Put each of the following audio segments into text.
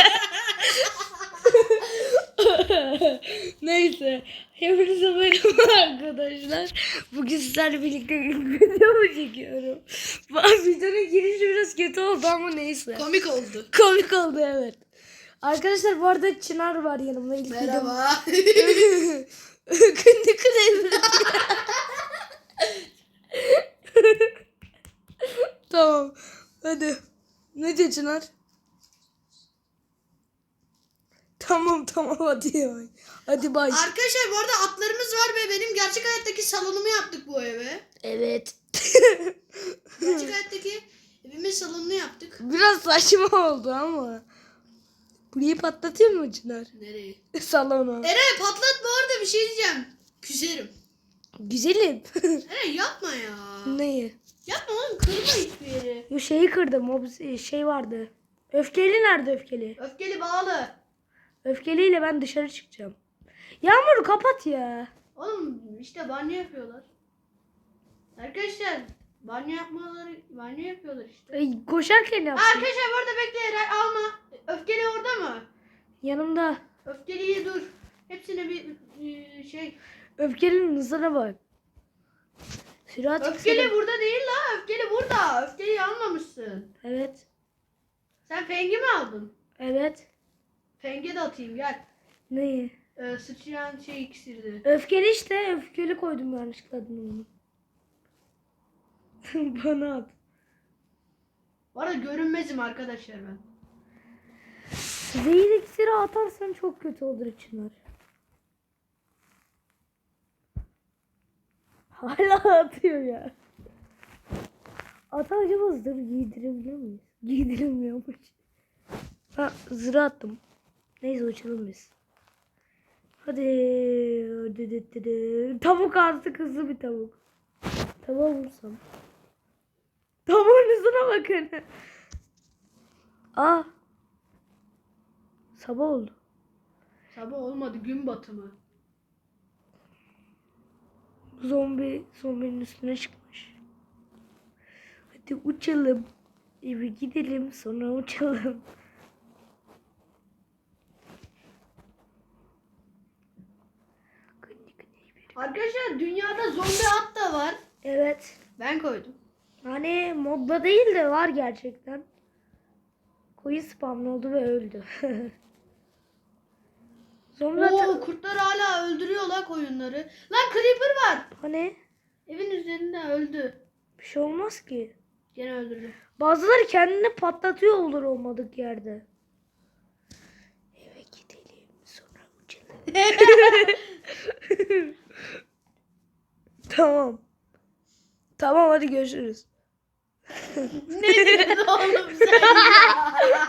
Neyse. Hepinize merhaba arkadaşlar. Bugün sizlerle birlikte bir video mu çekiyorum? Videonun girişi biraz kötü oldu ama neyse. Komik oldu. Komik oldu evet. Arkadaşlar bu arada Çınar var yanımda. İlk Merhaba. Kındı kındı. tamam. Hadi. Ne diyor Çınar? Tamam tamam hadi ya. Hadi bay. Arkadaşlar bu arada atlarımız var ve benim gerçek hayattaki salonumu yaptık bu eve. Evet. Gerçek hayattaki evimin salonunu yaptık. Biraz saçma oldu ama. Burayı patlatıyor mu Çınar? Nereye? Salonu. Eren patlat bu arada bir şey diyeceğim. Küserim. Güzelim. Eren yapma ya. Neyi? Yapma oğlum kırma hiçbir yeri. Bu şeyi kırdım. O şey vardı. Öfkeli nerede öfkeli? Öfkeli bağlı. Öfkeliyle ben dışarı çıkacağım. Yağmur kapat ya. Oğlum işte banyo yapıyorlar. Arkadaşlar banyo yapmaları banyo yapıyorlar işte. Ay, koşarken yapsın. Arkadaşlar bu arada bekle alma. Öfkeli orada mı? Yanımda. Öfkeliyi dur. Hepsine bir e, şey. Öfkelinin hızına bak. Sürat Öfkeli burada değil la. Öfkeli burada. Öfkeliyi almamışsın. Evet. Sen Feng'i mi aldın? Evet. Feng'e de atayım gel. Neyi? Ee, sıçrayan şey iksirdi. Öfkeli işte. Öfkeli koydum yanlışlıkla adını. Bana at. Bu arada görünmezim arkadaşlar ben. Zehir iksiri atarsan çok kötü olur Çınar. Hala atıyor ya. Ata acaba zırh giydirebiliyor muyuz? Giydirilmiyormuş. Ha zırh attım. Neyse uçalım biz. Hadi. Tavuk artık hızlı bir tavuk. Tavuğa vursam. Tavuğun hızına bakın. Aa. Sabah oldu. Sabah olmadı gün batımı. Zombi zombinin üstüne çıkmış. Hadi uçalım. Eve gidelim sonra uçalım. Arkadaşlar dünyada zombi at da var. Evet. Ben koydum. Hani modda değil de var gerçekten. Koyu spamlı oldu ve öldü. Zombi Oo ata- kurtlar hala öldürüyor la koyunları. Lan creeper var. Hani Evin üzerinde öldü. bir şey olmaz ki. Gene öldürdü. Bazıları kendini patlatıyor olur olmadık yerde. Eve gidelim sonra uçalım. tamam. Tamam hadi görüşürüz. ne diyorsun oğlum sen ya?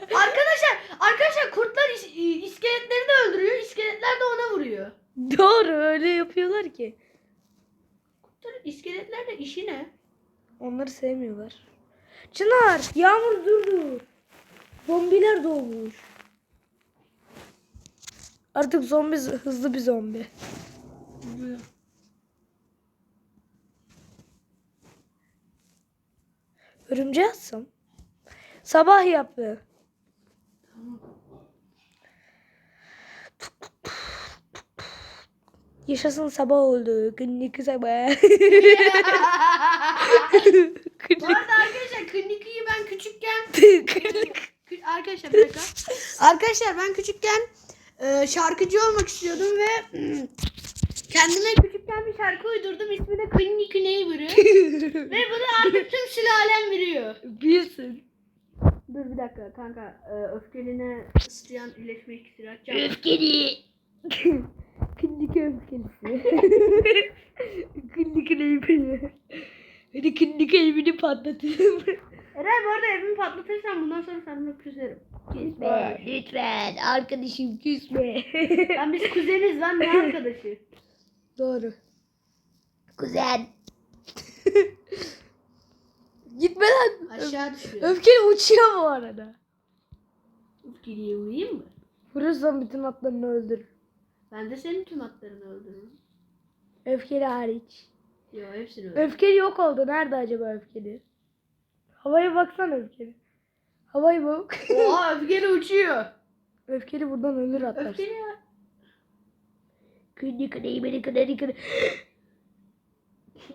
arkadaşlar, arkadaşlar kurtlar is- iskeletleri de öldürüyor. İskeletler de ona vuruyor. Doğru öyle yapıyorlar ki. Kurtlar iskeletler de işi ne? Onları sevmiyorlar. Çınar yağmur durdu. Zombiler doğmuş. Artık zombi hızlı bir zombi. Örümceği atsam. Sabah yaptı. Yaşasın sabah oldu. Günlük sabah. Bu arada arkadaşlar ben küçükken Arkadaşlar bir dakika. Arkadaşlar ben küçükken e, şarkıcı olmak istiyordum ve mm, kendime küçükken bir şarkı uydurdum. İsmi de Kınniki Neighbor'ı. ve bunu artık tüm sülalem biliyor. Bilsin. Dur bir dakika kanka. E, öfkeline ısıtlayan iyileşme iksiri atacağım. Öfkeli. Günlük öfkelisi. Günlük neyini. Hadi günlük evini patlatayım. Eray bu arada evimi patlatırsan bundan sonra sana küserim. Küsme lütfen arkadaşım küsme. Lan biz kuzeniz lan ne arkadaşı? Doğru. Kuzen. Gitme lan. Aşağı düşüyor. Öfkeli uçuyor bu arada. Öfkeliye uyuyayım mı? Vurursan bütün atlarını öldür. Ben de senin tüm atlarını öldürürüm. Öfkeli hariç. Yo hepsini öldürürüm. Öfkeli yok oldu. Nerede acaba öfkeli? Havaya baksana öfkeli. Havayı bak. Oha öfkeli uçuyor. Öfkeli buradan ölür atlar. Öfkeli ya. Kıdı kıdı beni kıdı kıdı.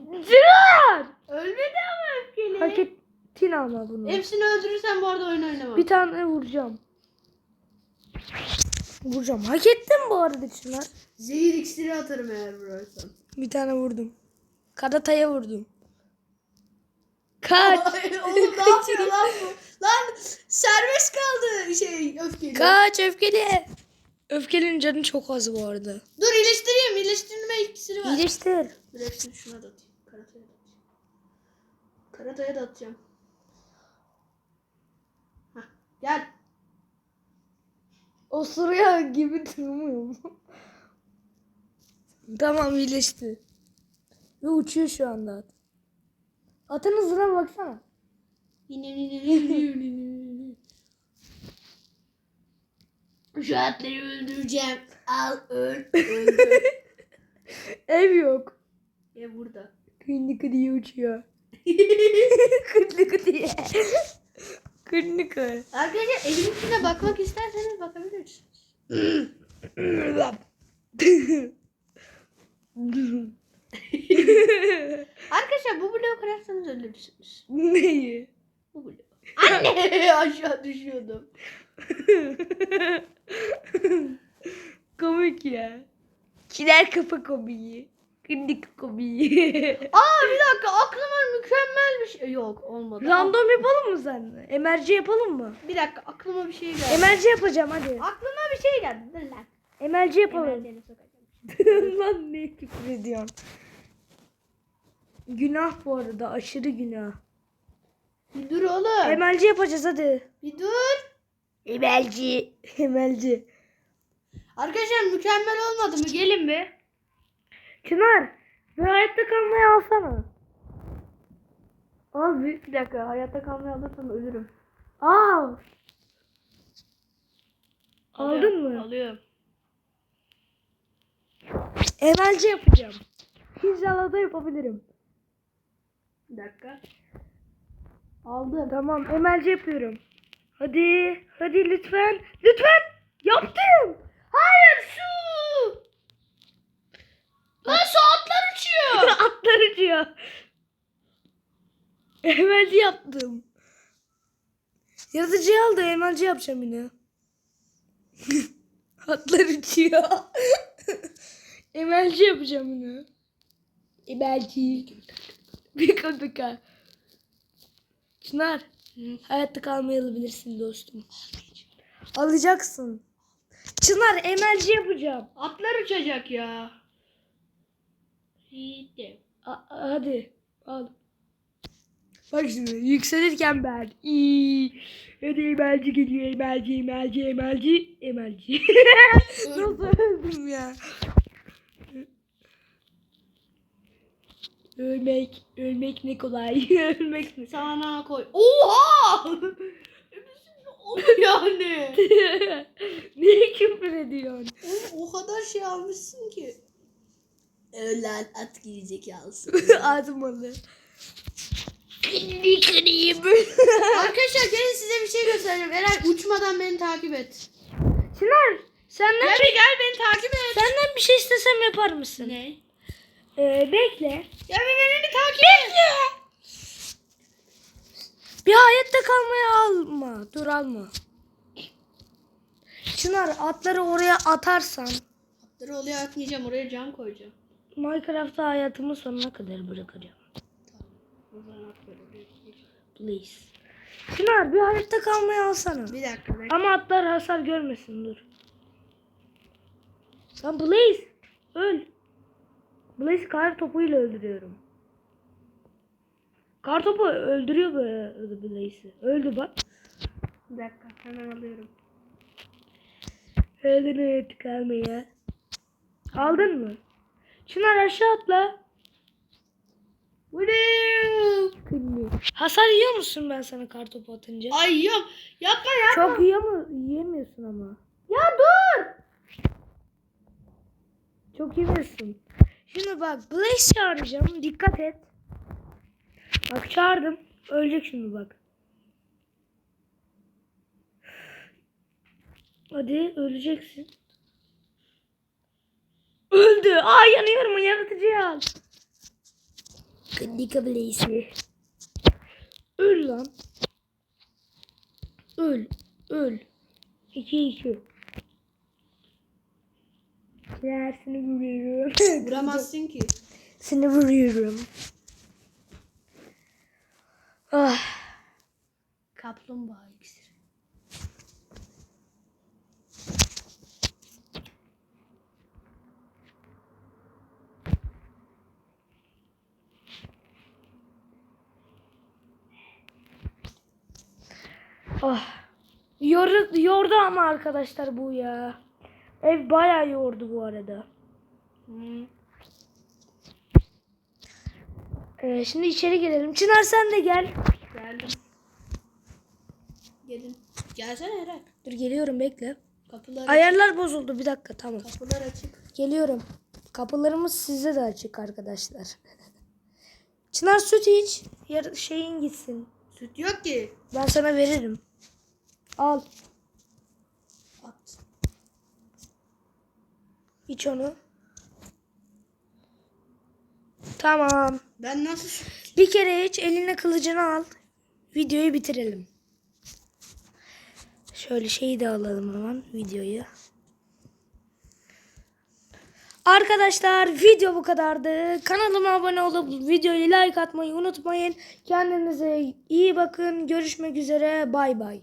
Çınar! Ölmedi ama öfkeli. Hak ettin ama bunu. Hepsini öldürürsen bu arada oyun oynamam. Bir tane vuracağım. Vuracağım. Hak ettin bu arada Çınar. Zehir iksiri atarım eğer vurarsan. Bir tane vurdum. Karataya vurdum. Kaç. Oğlum ne yapıyor lan bu? Lan serbest kaldı şey öfkeli. Kaç öfkeli. Öfkelinin canı çok az bu arada. Dur iyileştireyim. İyileştirme iksiri var. İyileştir. Dur hepsini şuna da atayım. Karataya da atayım. Karataya da atacağım. Hah, gel. Osuruyor gibi durmuyor mu? tamam iyileşti. Ve uçuyor şu anda at. Atın hızına baksana. Şu atları öldüreceğim. Al öl. Öldür. Ev yok. e burada. Kınlı kıdıya uçuyor. Kınlı kıdıya. Kınlı kı. Arkadaşlar evin içine bakmak isterseniz bakabilirsiniz. Arkadaşlar bu bloğu kırarsanız ölürsünüz. Neyi? Bu bloğu. Anne aşağı düşüyordum. Komik ya. Kiler kafa komiği. Kındık komiği. Aa bir dakika aklıma mükemmel bir şey. Yok olmadı. Random yapalım mı seninle? Emerci yapalım mı? Bir dakika aklıma bir şey geldi. Emerci yapacağım hadi. aklıma bir şey geldi. Dur lan. Emerci yapalım. Sokacağım. Lan ne küfür ediyorsun? Günah bu arada aşırı günah. Bir dur oğlum. Emelci yapacağız hadi. bir dur. Emelci. Emelci. Arkadaşlar mükemmel olmadı mı? Gelin bir. Çınar bir hayatta kalmayı alsana. Al bir. Bir dakika hayatta kalmayı alırsam ölürüm. Al. Aldın mı? Alıyorum. Emelci yapacağım. İnşallah da yapabilirim. Bir dakika. Aldım. Tamam emelci yapıyorum. Hadi. Hadi lütfen. Lütfen. Yaptım. Hayır su. Lan saatler uçuyor. Atlar uçuyor. Emelci yaptım. Yaratıcıyı al da emelci yapacağım yine. Atlar uçuyor. emelci yapacağım yine. Emelci. Bir kapıka. Çınar. Hayatta kalmayı alabilirsin dostum. Alacaksın. Çınar emelci yapacağım. Atlar uçacak ya. A- hadi al. Bak şimdi yükselirken ben. İyi. Hadi emelci geliyor emelci emelci emelci emelci. Nasıl öldüm ya? Ölmek, ölmek ne kolay. ölmek ne Sana koy. Oha! Yani. Niye küfür ediyorsun? Oğlum o kadar şey almışsın ki. Ölen at gerizekalısı. Atmalı. Kıni kıni Arkadaşlar gelin size bir şey göstereceğim. Eray uçmadan beni takip et. Çınar senden, Gel bir gel beni takip et. senden bir şey istesem yapar mısın? Ne? Ee, bekle. Ya bir beni bir takip et. Bir hayatta kalmaya alma. Dur alma. Çınar atları oraya atarsan Dur oraya atmayacağım oraya cam koyacağım. Minecraft'ta hayatımın sonuna kadar bırakacağım. Böyle. Please. Çınar bir hayatta kalmaya alsana. Bir dakika bekle. Ama atlar hasar görmesin dur. Lan Blaze öl. Blaze kar topuyla öldürüyorum. Kar topu öldürüyor bu Blaze'i. Öldü bak. Bir dakika hemen alıyorum. Öldün evet kalmaya. Aldın mı? Çınar aşağı atla. Hasar yiyor musun ben sana kar topu atınca? Ay yok. Yapma ya. Çok yiyor mu? Yiyemiyorsun ama. Ya dur. Çok yemiyorsun. Şimdi bak Blaze çağıracağım. Dikkat et. Bak çağırdım. Ölecek şimdi bak. Hadi öleceksin. Öldü. Ay yanıyorum yaratıcıyı al. Kandika Blaze'i. Öl lan. Öl. Öl. 2 2. Dersini vuruyorum. Vuramazsın ki. Seni vuruyorum. Ah. Kaplumbağa iksiri. Ah. Yordu, yordu ama arkadaşlar bu ya. Ev bayağı yordu bu arada. Hmm. Ee, şimdi içeri gelelim. Çınar sen de gel. Geldim. Gelin. Gelsene Eren. Dur geliyorum bekle. Kapılar, Ayarlar bozuldu bir dakika tamam. kapılar açık. Geliyorum. Kapılarımız size de açık arkadaşlar. Çınar süt iç. Yar şeyin gitsin. Süt yok ki. Ben sana veririm. Al. At. iç onu. Tamam. Ben nasıl? Bir kere iç eline kılıcını al. Videoyu bitirelim. Şöyle şeyi de alalım hemen videoyu. Arkadaşlar video bu kadardı. Kanalıma abone olup videoyu like atmayı unutmayın. Kendinize iyi bakın. Görüşmek üzere. Bay bay.